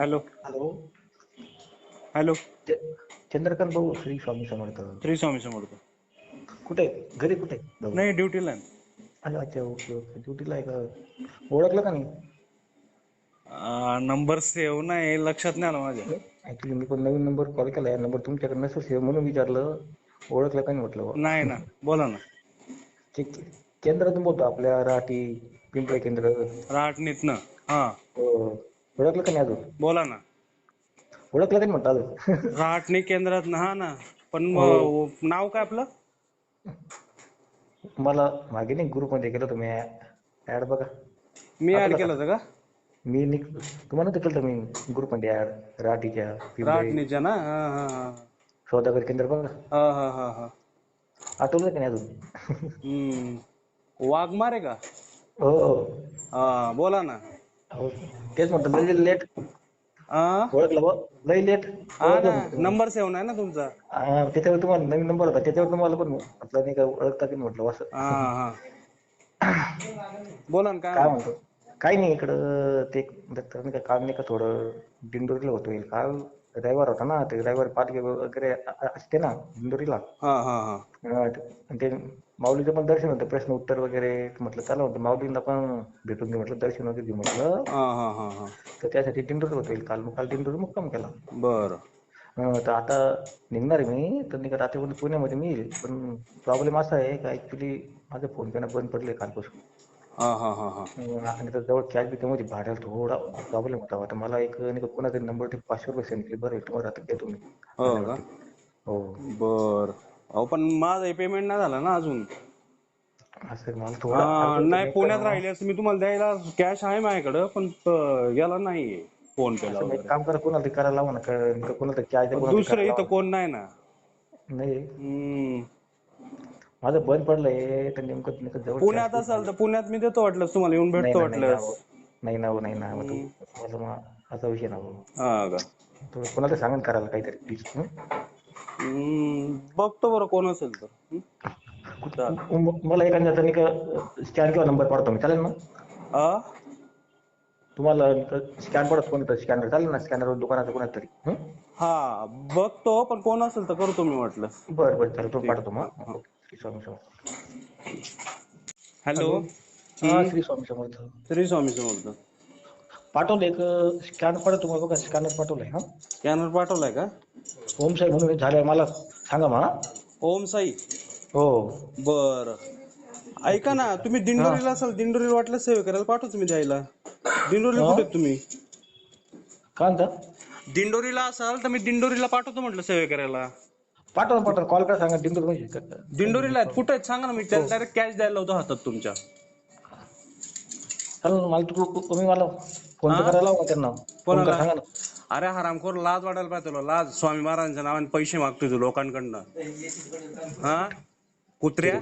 Hello. Hello. Hello. Chandrakant भाऊ श्री स्वामी समर्थ. श्री स्वामी समर्थ. कुठे आहे? घरी कुठे आहे? नाही ड्युटीला आहे. अच्छा ओके ओके. ड्युटीला आहे का? ओळखलं का नाही? नंबर सेव्ह नाही लक्षात नाही आलं माझ्या. ऍक्च्युली मी पण नवीन नंबर कॉल केलाय नंबर तुमच्याकडे नसेल सेव्ह म्हणून विचारलं. ओळखलं का नाही म्हटलं. नाही ना बोला ना. ते केंद्रातून बोलतो आपल्या राहटी पिंपळे केंद्र. राहटणीत ना. हा. हो. ओळखलं का नाही अजून? बोला ना. ओळखलं का नाही म्हटलं अजून? राहटणी केंद्रात ना हा ना. पण मग नाव काय आपलं? मला मागे नाही ग्रुपमध्ये गेलो तुम्ही ऍड बघा. मी ऍड केलं होतं का? मी निक तुम्हाला तर केलं मी ग्रुपमध्ये ऍड राहटीच्या पिंपळे. राहटणीच्या ना? हा हा हा. सौदागर केंद्र बघा. हा हा हा हा. आठवलं का नाही अजून? हम्म. वाघमारे का? हो हो. हा बोला ना. हो तेच म्हणतो लय लेट हा ओळखलं लय लेट हा ना नंबर सेव्ह नाही ना तुमचा. त्याच्यावर तुम्हाला नवीन नंबर होता त्याच्यावर तुम्हाला पण आपलं नाही का ओळखता की नाही म्हटलं असं. हा हा. बोला ना काय काय म्हणता? काही नाही इकडं ते दत्त नाही का काल नाही का थोडं दिंडोरीला होतो काल. रविवार होता ना ते रविवार पालखी वगैरे असते ना दिंडोरीला हा हा हा. अं, ते- माऊलीचं पण दर्शन होतं प्रश्न उत्तर वगैरे म्हटलं चला होतं माऊलींना पण भेटून घे म्हटलं दर्शन वगैरे घेऊ म्हटलं. हा हा हा हा. तर त्यासाठी दिंडोरी होतो काल मग काल दिंडोरी मुक्काम केला. बर. तर आता निघणार आहे मी तर का रात्रीपर्यंत पुण्यामध्ये मी येईल. पण प्रॉब्लेम असा आहे का ऍक्च्युली माझं फोन पेनं बंद पडले कालपासून. हा हा हा हा. अं, आणि कॅश बी त्यामध्ये भाड्याला थोडा प्रॉब्लेम होता. आता मला एक नाही का कोणाचा नंबर ते पाचशे रुपये सेंड केले. बरं तुम्हाला आता देतो मी. हो का? हो. बर. अहो पण माझं पेमेंट नाही झालं ना अजून. असं मला हा, थोडा नाही पुण्यात राहिले असं मी तुम्हाला द्यायला कॅश आहे माझ्याकडं पण अं, गेला नाही फोन पेला असं एक वगैरे. काम करा कोणाला तरी करायला लावा ना का- कोणाला तरी कॅश दुसरं इथं कोण नाही ना. नाही. हम्म. माझं बंद पडलंय तर नेमकं नेमकं जवळ पुण्यात असाल तर पुण्यात मी देतो वाटलं तुम्हाला येऊन नाही भेटतो ना, नाही ना, वाटलं. नाही ना हो, नाही ना तू- मग असा विषय ना हो. हा का कोणाला सांगा ना करायला काहीतरी प्लीज हम्म, बघतो बरं कोण असेल तर हम्म? चालेल. मला एखाद्याचा नाही का स्कॅन किंवा नंबर पाठवतो मी चालेल ना आ? तुम्हाला स्कॅन पडत कोणतं स्कॅनर चालेल ना स्कॅनर दुकानाचं कोणाचं तरी हं? हा बघतो पण कोण असेल तर करतो मी म्हटलं बरं बरं चालेल तो पाठवतो मग स्वामी समर्थ. हॅलो. हा श्री स्वामी समर्थ. श्री स्वामी समर्थ. पाठवलं एक स्कॅन पडत तुम्हाला बघा स्कॅनर पाठवलंय हा. स्कॅनर पाठवलाय का? ओम साहेब म्हणून झालंय मला सांगा मला. ओम साई. हो. बर. ऐका ना तुम्ही दिंडोरीला असाल दिंडोरीला वाटलं सेवे करायला पाठवतो मी द्यायला. दिंडोरीला कुठे आहेत तुम्ही? काय म्हणता? दिंडोरीला असाल तर मी दिंडोरीला पाठवतो म्हटलं सेवे करायला. पाठवा पाठवा कॉल करा सांगा. दिंडोर म्हणजे दिंडोरीला आहेत कुठे आहेत? सांगा ना मी त्याला डायरेक्ट कॅश द्यायला होतो हातात तुमच्या. चालेल ना, मला तू तुम्ही मला फोन करायला लावा त्यांना. फोन कोणाला? करा सांगा ना. अरे हरामखोर लाज वाटायला पाहिजे तुला. लाज. स्वामी महाराजांच्या नावाने पैसे मागतोय तू लोकांकडनं. हा? कुत्र्या?